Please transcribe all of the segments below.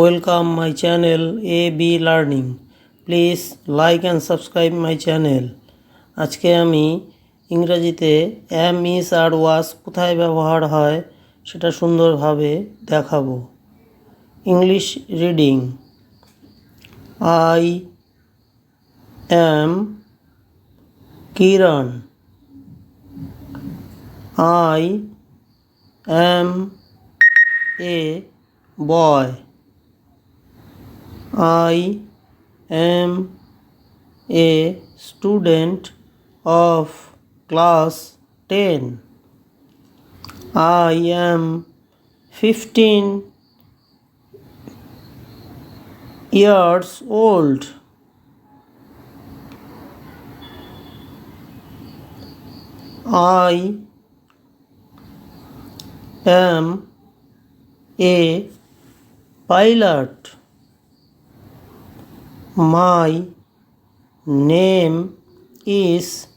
Welcome my channel A B learning please like and subscribe my channel আজকে আমি ইংরাজিতে M ইস আর ওয়াস কোথায় ব্যবহার হয় সেটা সুন্দরভাবে দেখাবো English reading I am Kiran I am a boy I am a student of class 10. I am 15 years old. I am a pilot. My name is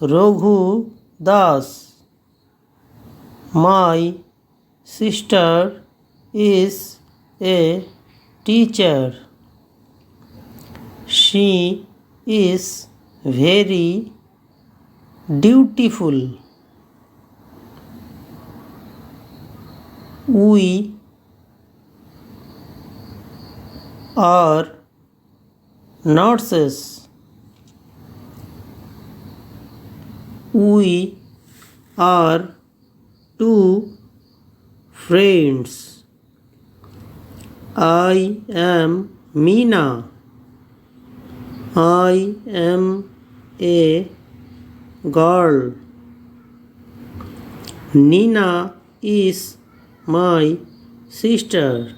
Raghu Das. My sister is a teacher. She is very dutiful. We are nurses we are two friends I am Meena I am a girl Nina is my sister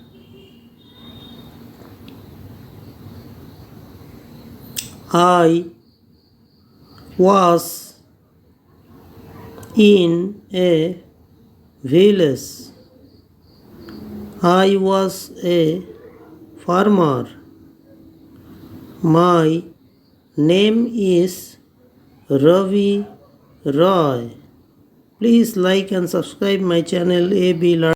I was in a village. I was a farmer. My name is Ravi Roy. Please like and subscribe my channel AB Learn.